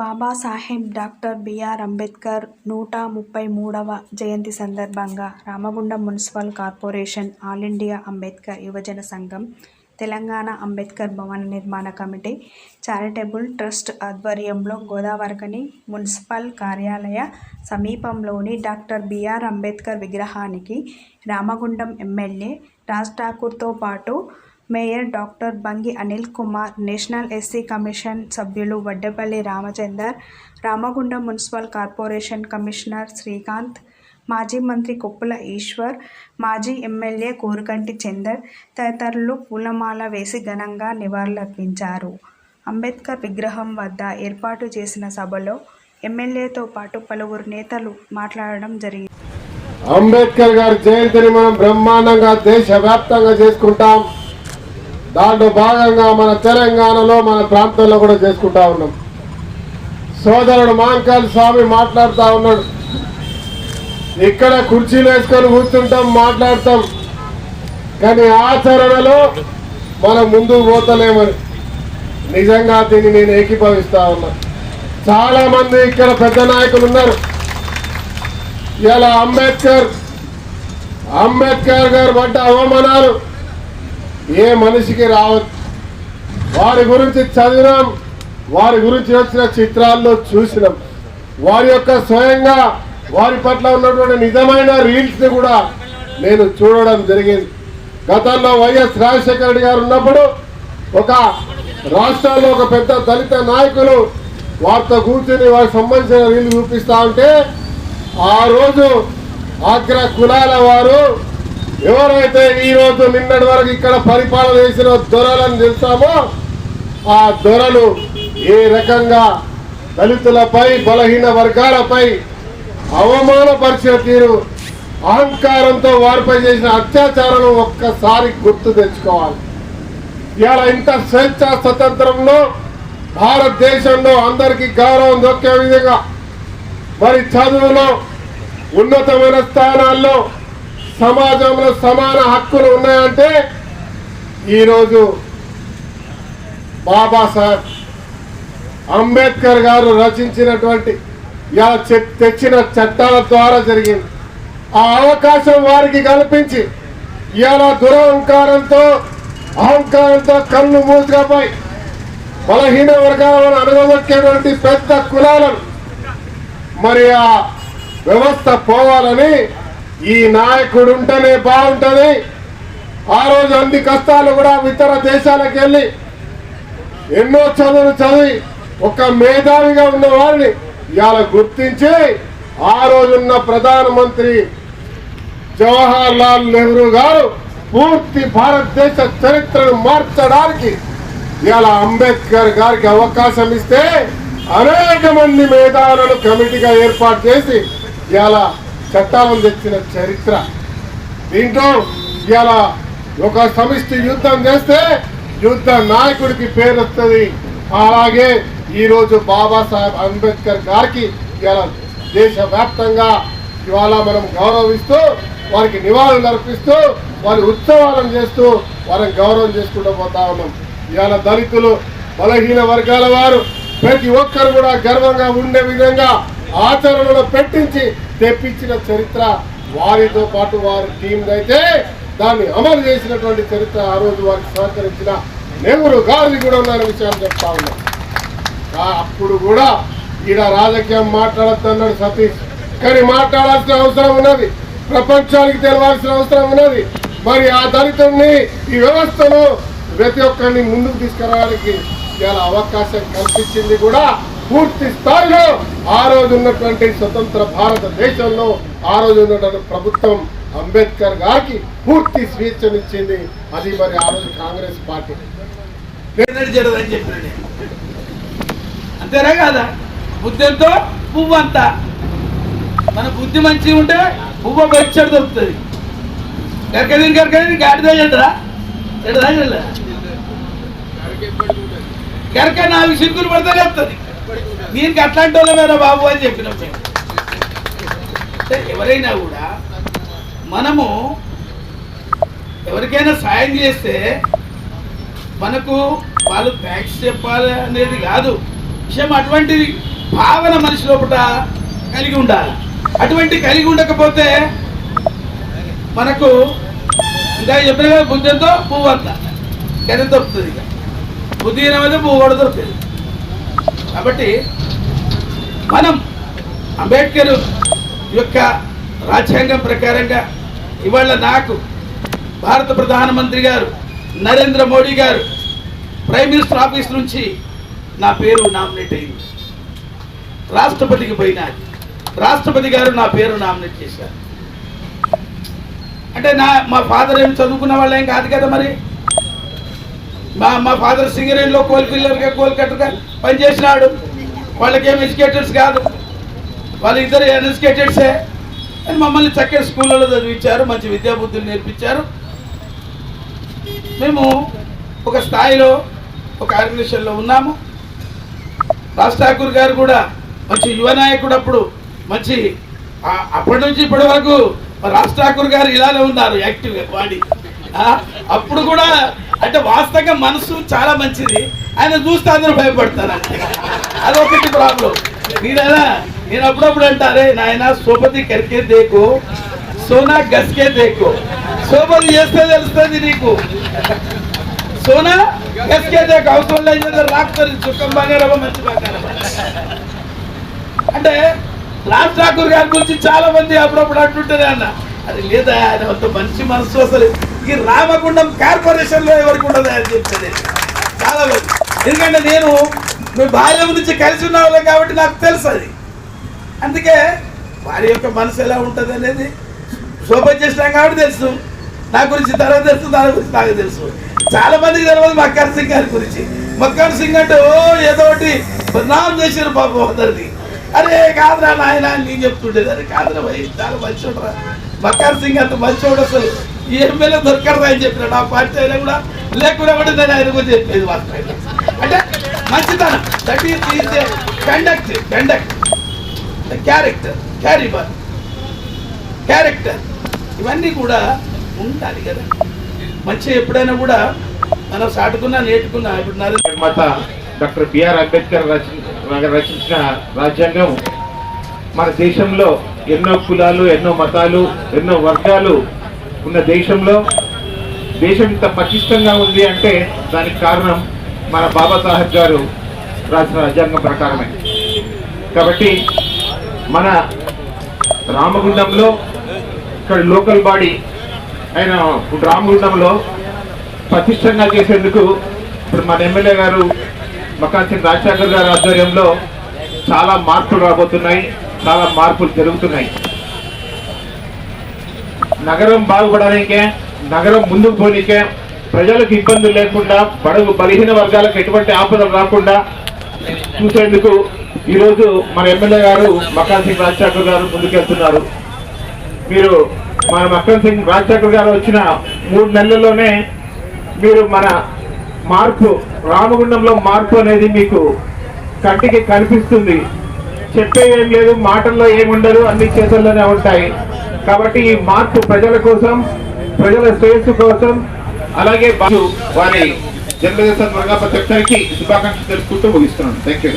Babasaheb doctor BR Ambedkar నూట ముప్పై మూడవ జయంతి సందర్భంగా Ramagundam municipal corporation all India Ambedkar యువజన సంఘం తెలంగాణ అంబేద్కర్ భవన నిర్మాణ కమిటీ చారిటబుల్ ట్రస్ట్ ఆధ్వర్యంలో గోదావరికని మున్సిపల్ కార్యాలయ సమీపంలోని డాక్టర్ బిఆర్ అంబేద్కర్ విగ్రహానికి రామగుండం ఎమ్మెల్యే రాజ్ ఠాకూర్తో పాటు mayor doctor Bangi Anil Kumar national SC commission సభ్యులు Vaddepalli Ramachandar Ramagundam municipal corporation commissioner Srikanth మాజీ మంత్రి కొప్పుల ఈశ్వర్ మాజీ ఎమ్మెల్యే కోరుకంటి చందర్ తదితరులు పూలమాల వేసి ఘనంగా నివాళులర్పించారు. అంబేద్కర్ విగ్రహం వద్ద ఏర్పాటు చేసిన సభలో ఎమ్మెల్యేతో పాటు పలువురు నేతలు మాట్లాడడం జరిగింది. అంబేద్కర్ గారి జయంతిని మనం బ్రహ్మాండంగా దేశవ్యాప్తంగా చేసుకుంటాం. దాంట్లో భాగంగా మన తెలంగాణలో మన ప్రాంతంలో కూడా చేసుకుంటా ఉన్నాం. సోదరుడు మాంకాల్ స్వామి మాట్లాడుతూ ఉన్నాడు. ఇక్కడ కుర్చీలు వేసుకొని కూర్చుంటాం మాట్లాడతాం. కానీ ఆచరణలో మనం ముందుకు పోతలేమని. నిజంగా దీన్ని నేను ఏకీభవిస్తా ఉన్నా. చాలామంది ఇక్కడ పెద్ద నాయకులు ఉన్నారు. ఇలా అంబేద్కర్ అంబేద్కర్ గారు పడ్డ అవమానాలు ఏ మనిషికి రావచ్చు వారి గురించి చదివినాం వారి గురించి వచ్చిన చిత్రాల్లో చూసినాం. వారి యొక్క స్వయంగా వారి పట్ల ఉన్నటువంటి నిజమైన రీల్స్ని కూడా నేను చూడడం జరిగింది. గతంలో వైఎస్ రాజశేఖర రెడ్డి గారు ఉన్నప్పుడు ఒక రాష్ట్రాల్లో ఒక పెద్ద దళిత నాయకులు వారితో కూర్చుని వారికి సంబంధించిన రీల్ చూపిస్తా ఉంటే ఆ రోజు ఆగ్రా కులాల వారు ఎవరైతే ఈ రోజు నిన్నటి వరకు ఇక్కడ పరిపాలన చేసిన దొరలను తెలుసామో ఆ దొరలు ఏ రకంగా దళితులపై బలహీన వర్గాలపై అవమానపరిచిన తీరు అహంకారంతో వారిపై చేసిన అత్యాచారం ఒక్కసారి గుర్తు తెచ్చుకోవాలి. ఇవాళ ఇంత స్వేచ్ఛ స్వతంత్రంలో భారతదేశంలో అందరికీ గౌరవం దొక్కే విధంగా మరి చదువులో ఉన్నతమైన స్థానాల్లో సమాజంలో సమాన హక్కులు ఉన్నాయంటే ఈరోజు బాబాసాహెబ్ అంబేద్కర్ గారు రచించినటువంటి ఇలా చె- తెచ్చిన చట్టాల ద్వారా జరిగింది. ఆ అవకాశం వారికి కల్పించి ఇలా దురహంకారంతో అహంకారంతో కళ్ళు మూసుకపోయి బలహీన వర్గాలను అనుభవించేటువంటి పెద్ద కులాలను మరి ఆ వ్యవస్థ పోవాలని ఈ నాయకుడు ఉంటేనే బాగుంటుంది. ఆ రోజు అన్ని కష్టాలు కూడా ఇతర దేశాలకు వెళ్ళి ఎన్నో చదువులు చదివి ఒక మేధావిగా ఉన్న వారిని ఇవాళ గుర్తించి ఆ రోజున్న ప్రధానమంత్రి జవహర్ లాల్ నెహ్రూ గారు పూర్తి భారతదేశ చరిత్రను మార్చడానికి ఇవాళ అంబేద్కర్ గారికి అవకాశం ఇస్తే అనేక మంది మేధావులను కమిటీగా ఏర్పాటు చేసి ఇలా చట్టాలను తెచ్చిన చరిత్ర. దీంట్లో ఇవాళ ఒక సమిష్టి యుద్ధం చేస్తే యుద్ధ నాయకుడికి పేరు వస్తుంది. అలాగే ఈరోజు బాబాసాహెబ్ అంబేద్కర్ గారికి ఇవాళ దేశవ్యాప్తంగా ఇవాళ మనం గౌరవిస్తూ వారికి నివాళులు అర్పిస్తూ వారి ఉత్సవాలను చేస్తూ వారిని గౌరవం చేసుకుంటూ పోతా ఉన్నాం. ఇవాళ దళితులు బలహీన వర్గాల వారు ప్రతి ఒక్కరు కూడా గర్వంగా ఉండే విధంగా ఆచరణలో పెట్టించి తెప్పించిన చరిత్ర వారితో పాటు వారి టీం అయితే దాన్ని అమలు చేసినటువంటి చరిత్ర ఆ రోజు వారికి సహకరించిన నెహ్రూ గాంధీ కూడా ఉన్నారని విషయాన్ని చెప్తా ఉన్నాం. అప్పుడు కూడా ఈడ రాజకీయం మాట్లాడద్దన్నాడు సతీష్. కానీ మాట్లాడాల్సిన అవసరం ఉన్నది. ప్రపంచానికి తెలవాల్సిన అవసరం ఉన్నది. మరి ఆ దళితుడిని ఈ వ్యవస్థను ప్రతి ఒక్కరిని ముందుకు తీసుకురావడానికి చాలా అవకాశం కల్పించింది కూడా పూర్తి స్థాయిలో ఆ రోజు ఉన్నటువంటి స్వతంత్ర భారతదేశంలో ఆ రోజు ఉన్నటువంటి ప్రభుత్వం అంబేద్కర్ గారికి పూర్తి స్వేచ్ఛనిచ్చింది. అది మరి ఆ రోజు కాంగ్రెస్ పార్టీ. ఎన్నడూ జరగదని చెప్పిన అంతేనా కాదా? బుద్ధంతో పువ్వు అంతా. మన బుద్ధి మంచిగా ఉంటే పువ్వు వెచ్చడి దొరుకుతుంది. కరకది కరకది గాడిదా చెడ్డరా చెడ్డదా చెడ్డదా కరక నాలుగు సిగ్గులు పడితే చెప్తుంది దీనికి అట్లాంటి వాళ్ళమేరా బాబు అని చెప్పినాం మేము. అంటే ఎవరైనా కూడా మనము ఎవరికైనా సాయం చేస్తే మనకు వాళ్ళు థ్యాంక్స్ చెప్పాలి అనేది కాదు. విషయం అటువంటిది భావన మనిషి లోపల కలిగి ఉండాలి. అటువంటి కలిగి ఉండకపోతే మనకు ఇంకా చెప్పిన కదా బుద్ధితో పువ్వు అంత. గది దొరుకుతుంది ఇక. బుద్ధి అనేది పువ్వు కూడా దొరుకుతుంది. కాబట్టి మనం అంబేద్కర్ యొక్క రాజ్యాంగం ప్రకారంగా ఇవాళ నాకు భారత ప్రధానమంత్రి గారు నరేంద్ర మోడీ గారు ప్రైమ్ మినిస్టర్ ఆఫీస్ నుంచి నా పేరు నామినేట్ అయింది. రాష్ట్రపతికి పోయినా రాష్ట్రపతి గారు నా పేరు నామినేట్ చేశారు. అంటే నా మా ఫాదర్ ఏం చదువుకున్న వాళ్ళు ఏం కాదు కదా మరి? మా మా ఫాదర్ సింగరేణిలో కోల్ పిల్లర్గా కోల్ కట్టగా పనిచేసినాడు. వాళ్ళకేం ఎడ్యుకేటెడ్స్ కాదు. వాళ్ళ ఇద్దరు అన్ఎడ్యుకేటెడ్సే అని మమ్మల్ని చక్కటి స్కూళ్ళలో చదివించారు. మంచి విద్యాబుద్ధులు నేర్పించారు. మేము ఒక స్థాయిలో ఒక ఆర్గనైజేషన్లో ఉన్నాము. రాజ్ ఠాకూర్ గారు కూడా మంచి యువ నాయకుడు అప్పుడు. మంచి అప్పటి నుంచి ఇప్పటి వరకు రాజ్ ఠాకూర్ గారు ఇలానే ఉన్నారు యాక్టివ్గా వాడి అప్పుడు కూడా అంటే వాస్తవంగా మనసు చాలా మంచిది. ఆయన చూస్తే అందరూ భయపడతారు అదొకటి ప్రాబ్లం నేనైనా నేను అప్పుడప్పుడు అంటారే నాయన సోపతి కరికే దేకు సోనా గస్కే దేకు. సోపతి చేస్తే తెలుస్తుంది నీకు. సోనా గస్కే దేకు. అవసరం లేదు రాకుతుంది చుక్కం బంగారమా మంచి బంగారమా అంటే రాజ్ ఠాకూర్ గారి గురించి చాలా మంది అప్పుడప్పుడు అంటుంటారే అన్న. అది లేదా ఆయన అంత మంచి మనసు అసలు. ఈ రామగుండం కార్పొరేషన్లో ఎవరికి ఉండదు అని చెప్పేది. చాలా మంది. ఎందుకంటే నేను మీ భార్య నుంచి కలిసి ఉన్నవాళ్ళం కాబట్టి నాకు తెలుసు అది. అందుకే వారి యొక్క మనసు ఎలా ఉంటుంది అనేది శోభ చేసినాం కాబట్టి తెలుసు. నా గురించి తర్వాత తెలుసు దాని గురించి నాకు తెలుసు. చాలా మందికి తెలియదు మక్కర్ సింగ్ గారి గురించి. మక్కర్ సింగ్ అంటే ఓ ఏదో ఒకటి బదనాం చేశారు పాపం అందరిది అరే కాదురా నాయన అని నేను చెప్తుండేది అరే కాదురా భయ్ చాలా మంచోడరా. మక్కర్ సింగ్ అంత మంచోడు అసలు. ఎమ్మెల్యే దొరకడరా అని చెప్పినాడు నా పార్టీ అయినా కూడా లేకుండా కూడా నేను ఆయన కూడా చెప్పేది వాస్తవంగా అంటే మంచితనం. That is conduct conduct character calibre character ఇవన్నీ కూడా ఉండాలి కదా. మంచి ఎప్పుడైనా కూడా మనం సాటుకున్నా నేర్చుకున్నా ఇప్పుడు మాత డాక్టర్ బిఆర్ అంబేద్కర్ రచించిన రాజ్యాంగం మన దేశంలో ఎన్నో కులాలు ఎన్నో మతాలు ఎన్నో వర్గాలు ఉన్న దేశంలో దేశం ఇంత పటిష్టంగా ఉంది అంటే దానికి కారణం మన బాబాసాహెబ్ గారు రాసిన రాజ్యాంగం ప్రకారమే. కాబట్టి మన రామగుండంలో ఇక్కడ లోకల్ బాడీ అయిన ఇప్పుడు రామగుండంలో పటిష్టంగా చేసేందుకు ఇప్పుడు మన ఎమ్మెల్యే గారు మకాన్సింగ్ రాజశేఖర్ గారి ఆధ్వర్యంలో చాలా మార్పులు రాబోతున్నాయి చాలా మార్పులు జరుగుతున్నాయి. నగరం బాగుపడడానికి నగరం ముందుకు పోనీకే ప్రజలకు ఇబ్బందులు లేకుండా బడుగు బలహీన వర్గాలకు ఎటువంటి ఆపదలు రాకుండా చూసేందుకు ఈరోజు మన ఎమ్మెల్యే గారు మకాన్ సింగ్ రాజశేఖర్ గారు ముందుకెళ్తున్నారు. మీరు మన మక్కన్ సింగ్ రాజశేఖర్ గారు వచ్చిన మూడు నెలల్లోనే మీరు మన మార్పు రామగుండంలో మార్పు అనేది మీకు కంటికి కనిపిస్తుంది. చెప్పే ఏం లేదు మాటల్లో ఏముండదు అన్ని చేతుల్లోనే ఉంటాయి. కాబట్టి ఈ మార్పు ప్రజల కోసం ప్రజల శ్రేయస్సు కోసం అలాగే వారి జన్మదిన సందర్భంగా ప్రతి ఒక్కరికి శుభాకాంక్షలు తెలుపుకుంటూ ముగిస్తున్నాను. Thank you